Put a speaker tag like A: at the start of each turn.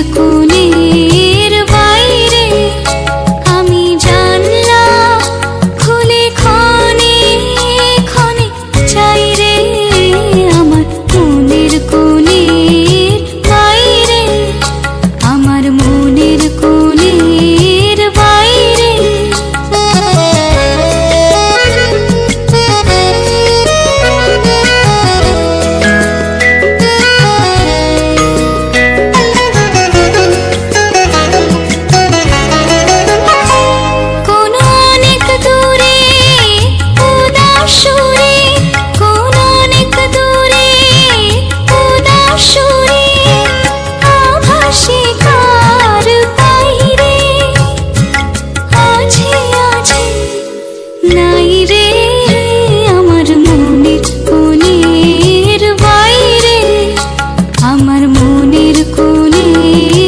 A: écoute. মনের কোণে